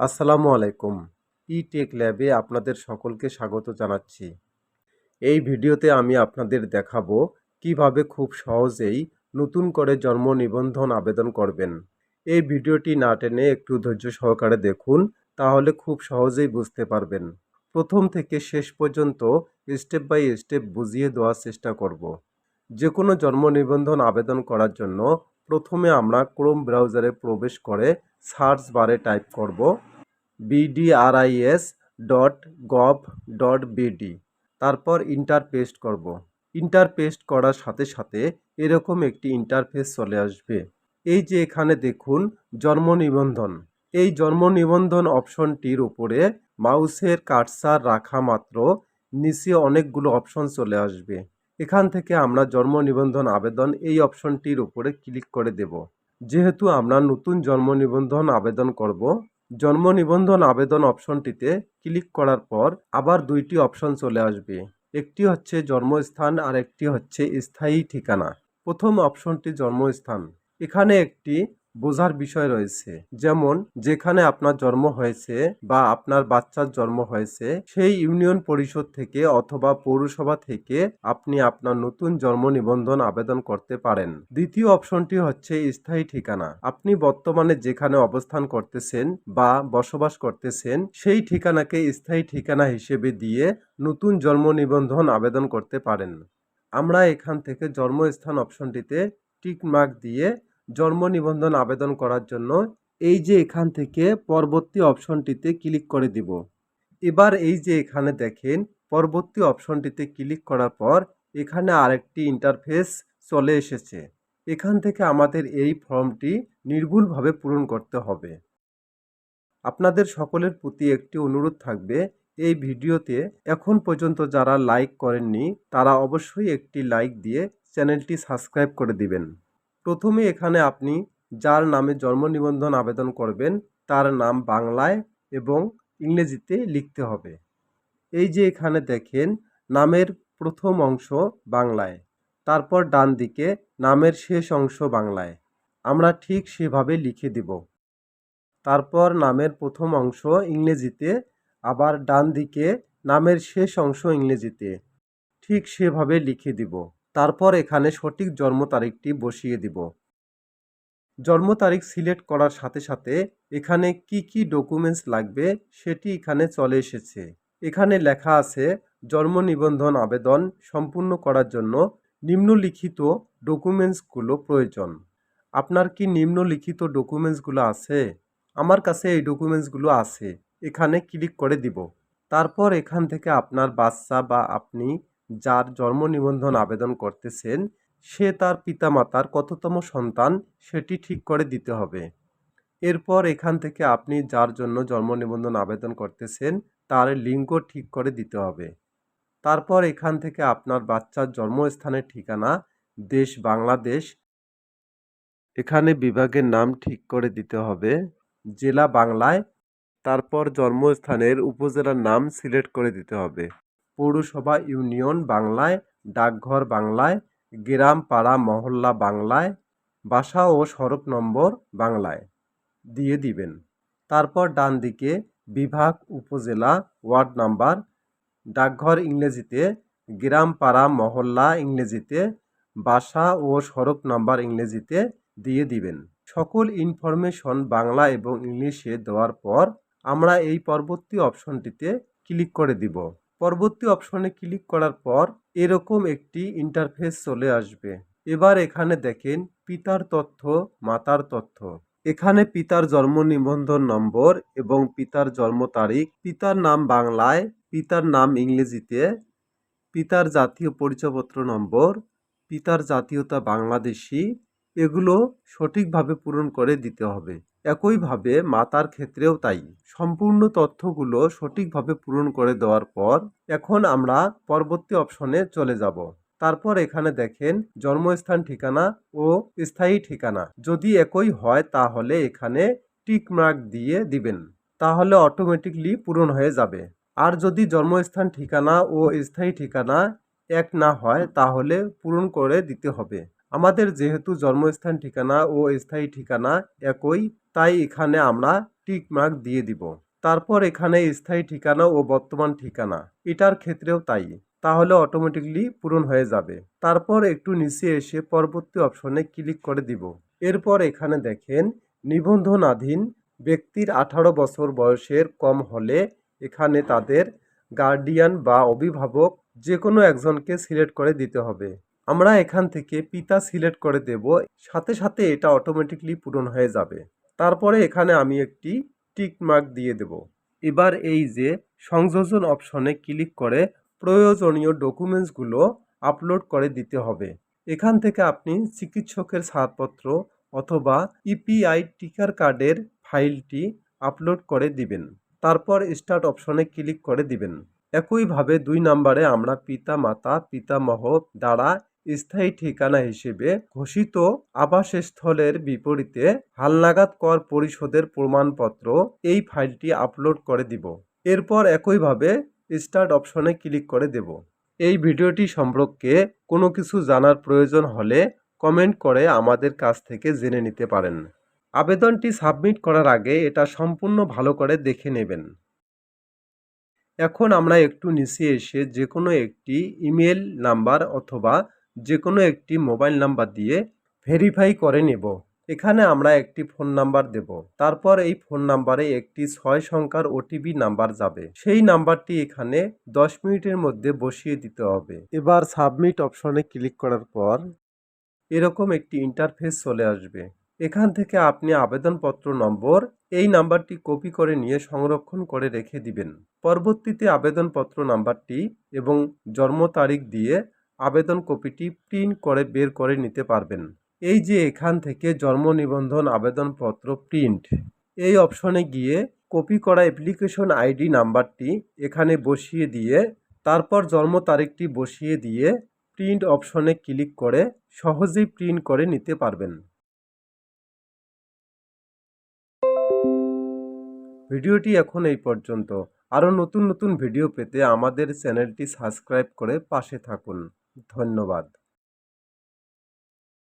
আসসালামু আলাইকুম। ই টেক ল্যাবে আপনাদের সকলকে স্বাগত জানাচ্ছি। এই ভিডিওতে আমি আপনাদের দেখাবো কীভাবে খুব সহজেই নতুন করে জন্ম নিবন্ধন আবেদন করবেন। এই ভিডিওটি না টেনে একটু ধৈর্য সহকারে দেখুন, তাহলে খুব সহজেই বুঝতে পারবেন। প্রথম থেকে শেষ পর্যন্ত স্টেপ বাই স্টেপ বুঝিয়ে দেওয়ার চেষ্টা করব। যে কোনো জন্ম নিবন্ধন আবেদন করার জন্য প্রথমে আমরা ক্রোম ব্রাউজারে প্রবেশ করে সার্চ বারে টাইপ করব। BDRIS dot gov dot BD তারপর ইন্টার পেস্ট করব। ইন্টার পেস্ট করার সাথে সাথে এরকম একটি ইন্টারফেস চলে আসবে। এই যে এখানে দেখুন, জন্ম নিবন্ধন। এই জন্ম নিবন্ধন অপশনটির উপরে মাউসের কাটসার রাখা মাত্র নিচে অনেকগুলো অপশন চলে আসবে। এখান থেকে আমরা জন্ম নিবন্ধন আবেদন এই অপশনটির উপরে ক্লিক করে দেব। যেহেতু আমরা নতুন জন্ম নিবন্ধন আবেদন করব জন্ম নিবন্ধন আবেদন অপশনটিতে ক্লিক করার পর আবার দুইটি অপশন চলে আসবে। একটি হচ্ছে জন্মস্থান আর একটি হচ্ছে স্থায়ী ঠিকানা। প্রথম অপশনটি জন্মস্থান। এখানে একটি বোঝার বিষয় রয়েছে। যেমন, যেখানে আপনার জন্ম হয়েছে বা আপনার বাচ্চার জন্ম হয়েছে, সেই ইউনিয়ন পরিষদ থেকে অথবা পৌরসভা থেকে আপনি আপনার নতুন জন্ম নিবন্ধন আবেদন করতে পারেন। দ্বিতীয় অপশনটি হচ্ছে স্থায়ী ঠিকানা। আপনি বর্তমানে যেখানে অবস্থান করতেছেন বা বসবাস করতেছেন, সেই ঠিকানাকে স্থায়ী ঠিকানা হিসেবে দিয়ে নতুন জন্ম নিবন্ধন আবেদন করতে পারেন। আমরা এখান থেকে জন্মস্থান অপশনটিতে টিক মার্ক দিয়ে জন্ম নিবন্ধন আবেদন করার জন্য এই যে এখান থেকে পরবর্তী অপশনটিতে ক্লিক করে দিব। এবার এই যে এখানে দেখেন, পরবর্তী অপশনটিতে ক্লিক করার পর এখানে আরেকটি ইন্টারফেস চলে এসেছে। এখান থেকে আমাদের এই ফর্মটি নির্ভুলভাবে পূরণ করতে হবে। আপনাদের সকলের প্রতি একটি অনুরোধ থাকবে, এই ভিডিওতে এখন পর্যন্ত যারা লাইক করেননি, তারা অবশ্যই একটি লাইক দিয়ে চ্যানেলটি সাবস্ক্রাইব করে দিবেন। প্রথমে এখানে আপনি যার নামে জন্ম নিবন্ধন আবেদন করবেন, তার নাম বাংলায় এবং ইংরেজিতে লিখতে হবে। এই যে এখানে দেখেন, নামের প্রথম অংশ বাংলায়, তারপর ডান দিকে নামের শেষ অংশ বাংলায়। আমরা ঠিক সেভাবে লিখে দিব। তারপর নামের প্রথম অংশ ইংরেজিতে, আবার ডান দিকে নামের শেষ অংশ ইংরেজিতে। ঠিক সেভাবে লিখে দিব। তারপর এখানে সঠিক জন্ম তারিখটি বসিয়ে দিব। জন্ম তারিখ সিলেক্ট করার সাথে সাথে এখানে কি কি ডকুমেন্টস লাগবে সেটি এখানে চলে এসেছে। এখানে লেখা আছে জন্ম নিবন্ধন আবেদন সম্পূর্ণ করার জন্য নিম্নলিখিত ডকুমেন্টসগুলো প্রয়োজন। আপনার কি নিম্নলিখিত ডকুমেন্টসগুলো আছে? আমার কাছে এই ডকুমেন্টসগুলো আছে। এখানে ক্লিক করে দিব। তারপর এখান থেকে আপনার বাচ্চা বা আপনি যার জন্ম নিবন্ধন আবেদন করতেছেন, সে তার পিতামাতার কততম সন্তান সেটি ঠিক করে দিতে হবে। এরপর এখান থেকে আপনি যার জন্য জন্ম নিবন্ধন আবেদন করতেছেন, তার লিঙ্গ ঠিক করে দিতে হবে। তারপর এখান থেকে আপনার বাচ্চার জন্মস্থানের ঠিকানা, দেশ বাংলাদেশ, এখানে বিভাগের নাম ঠিক করে দিতে হবে, জেলা বাংলায়, তারপর জন্মস্থানের উপজেলার নাম সিলেক্ট করে দিতে হবে। পৌরসভা ইউনিয়ন বাংলায়, ডাকঘর বাংলায় গ্রাম পাড়া মহল্লা বাংলায়, বাসা ও সড়ক নম্বর বাংলায়। দিয়ে দিবেন। তারপর ডান দিকে বিভাগ উপজেলা ওয়ার্ড নাম্বার, ডাকঘর ইংরেজিতে গ্রাম পাড়া মহল্লা ইংরেজিতে, বাসা ও সড়ক নাম্বার ইংরেজিতে দিয়ে দিবেন। সকল ইনফরমেশন বাংলা এবং ইংলিশে দেওয়ার পর আমরা এই পরবর্তী অপশনটিতে ক্লিক করে দিব। পরবর্তী অপশনে ক্লিক করার পর এরকম একটি ইন্টারফেস চলে আসবে। এবার এখানে দেখেন পিতার তথ্য, মাতার তথ্য। এখানে পিতার জন্ম নিবন্ধন নম্বর এবং পিতার জন্ম তারিখ, পিতার নাম বাংলায়, পিতার নাম ইংরেজিতে, পিতার জাতীয় পরিচয়পত্র নম্বর, পিতার জাতীয়তা বাংলাদেশি, এগুলো সঠিকভাবে পূরণ করে দিতে হবে। একইভাবে মাতার ক্ষেত্রেও তাই। সম্পূর্ণ তথ্যগুলো সঠিকভাবে পূরণ করে দেওয়ার পর এখন আমরা পরবর্তী অপশনে চলে যাব। তারপর এখানে দেখেন জন্মস্থান ঠিকানা ও স্থায়ী ঠিকানা। যদি একই হয় তাহলে এখানে টিক মার্ক দিয়ে দিবেন। তাহলে অটোমেটিকলি পূরণ হয়ে যাবে। আর যদি জন্মস্থান ঠিকানা ও স্থায়ী ঠিকানা এক না হয় তাহলে পূরণ করে দিতে হবে। আমাদের যেহেতু জন্মস্থান ঠিকানা ও স্থায়ী ঠিকানা একই, তাই এখানে আমরা টিক মার্ক দিয়ে দিব। তারপর এখানে স্থায়ী ঠিকানা ও বর্তমান ঠিকানা, এটার ক্ষেত্রেও তাই। তাহলে অটোমেটিকলি পূরণ হয়ে যাবে। তারপর একটু নিচে এসে পরবর্তী অপশনে ক্লিক করে দিব। এরপর এখানে দেখেন, নিবন্ধনাধীন ব্যক্তির আঠারো বছর বয়সের কম হলে এখানে তাদের গার্ডিয়ান বা অভিভাবক যে কোনো একজনকে সিলেক্ট করে দিতে হবে। আমরা এখান থেকে পিতা সিলেক্ট করে দেব, সাথে সাথে এটা অটোমেটিকলি পূরণ হয়ে যাবে। তারপরে এখানে আমি একটি টিক মার্ক দিয়ে দেব। এবার এই যে সংযোজন অপশনে ক্লিক করে প্রয়োজনীয় ডকুমেন্টসগুলো আপলোড করে দিতে হবে। এখান থেকে আপনি চিকিৎসকের ছাড়পত্র অথবা ইপিআই টিকার কার্ডের ফাইলটি আপলোড করে দিবেন। তারপর স্টার্ট অপশনে ক্লিক করে দিবেন। একইভাবে দুই নম্বরে আমরা পিতা মাতা পিতামহ দ্বারা স্থায়ী ঠিকানা হিসেবে ঘোষিত আবাসস্থলের বিপরীতে হালনাগাদ কর পরিশোধের প্রমাণপত্র এই ফাইলটি আপলোড করে দিব। এরপর একইভাবে স্টার্ট অপশনে ক্লিক করে দেব। এই ভিডিওটি সম্পর্কে কোনো কিছু জানার প্রয়োজন হলে কমেন্ট করে আমাদের কাছ থেকে জেনে নিতে পারেন। আবেদনটি সাবমিট করার আগে এটা সম্পূর্ণ ভালো করে দেখে নেবেন। এখন আমরা একটু নিচে এসে যে কোনো একটি ইমেল নাম্বার অথবা যে কোনো একটি মোবাইল নাম্বার দিয়ে ভেরিফাই করে নেব। এখানে আমরা একটি ফোন নাম্বার দেব। তারপর এই ফোন নাম্বারে একটি ছয় সংখ্যার ওটিপি নাম্বার যাবে। সেই নাম্বারটি এখানে দশ মিনিটের মধ্যে বসিয়ে দিতে হবে। এবার সাবমিট অপশনে ক্লিক করার পর এরকম একটি ইন্টারফেস চলে আসবে। এখান থেকে আপনি আবেদনপত্র নম্বর এই নাম্বারটি কপি করে নিয়ে সংরক্ষণ করে রেখে দিবেন। পরবর্তীতে আবেদনপত্র নাম্বারটি এবং জন্ম তারিখ দিয়ে আবেদন কপিটি প্রিন্ট করে বের করে নিতে পারবেন। এই যে এখান থেকে জন্ম নিবন্ধন আবেদনপত্র প্রিন্ট, এই অপশনে গিয়ে কপি করা অ্যাপ্লিকেশন আইডি নাম্বারটি এখানে বসিয়ে দিয়ে, তারপর জন্ম তারিখটি বসিয়ে দিয়ে প্রিন্ট অপশনে ক্লিক করে সহজেই প্রিন্ট করে নিতে পারবেন। ভিডিওটি এখন এই পর্যন্ত। আরও নতুন নতুন ভিডিও পেতে আমাদের চ্যানেলটি সাবস্ক্রাইব করে পাশে থাকুন। ধন্যবাদ।